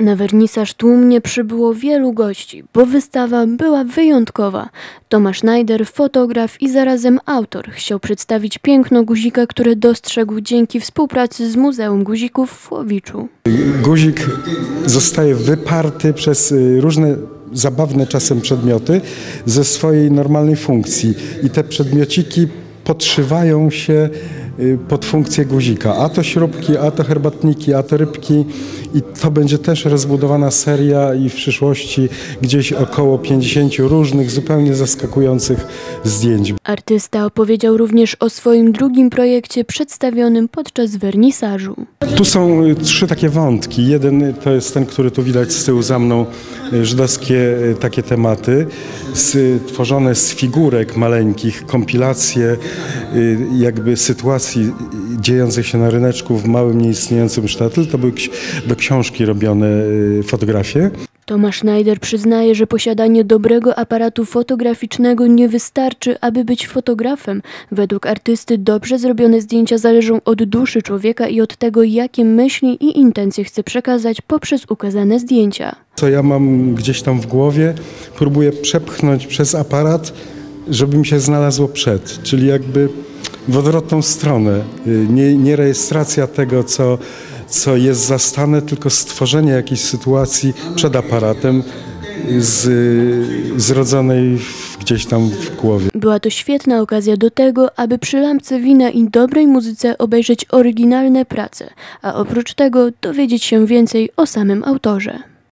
Na wernisaż tłumnie przybyło wielu gości, bo wystawa była wyjątkowa. Tomasz Schneider, fotograf i zarazem autor, chciał przedstawić piękno guzika, które dostrzegł dzięki współpracy z Muzeum Guzików w Łowiczu. Guzik zostaje wyparty przez y, różne zabawne czasem przedmioty ze swojej normalnej funkcji i te przedmiociki podszywają się y, pod funkcję guzika. A to śrubki, a to herbatniki, a to rybki i to będzie też rozbudowana seria i w przyszłości gdzieś około 50 różnych, zupełnie zaskakujących zdjęć. Artysta opowiedział również o swoim drugim projekcie przedstawionym podczas wernisażu. Tu są y, trzy takie wątki. Jeden to jest ten, który tu widać z tyłu za mną, y, żydowskie y, takie tematy, stworzone z figurek maleńkich, kompilacje jakby sytuacji dziejących się na ryneczku w małym, nieistniejącym sztatl. To były do książki robione y, fotografie. Tomasz Schneider przyznaje, że posiadanie dobrego aparatu fotograficznego nie wystarczy, aby być fotografem. Według artysty dobrze zrobione zdjęcia zależą od duszy człowieka i od tego, jakie myśli i intencje chce przekazać poprzez ukazane zdjęcia. Co ja mam gdzieś tam w głowie, próbuję przepchnąć przez aparat, żeby mi się znalazło przed, czyli jakby w odwrotną stronę. Y, Nie, nie rejestracja tego, co, co jest zastane, tylko stworzenie jakiejś sytuacji przed aparatem z, zrodzonej gdzieś tam w głowie. Była to świetna okazja do tego, aby przy lampce wina i dobrej muzyce obejrzeć oryginalne prace, a oprócz tego dowiedzieć się więcej o samym autorze.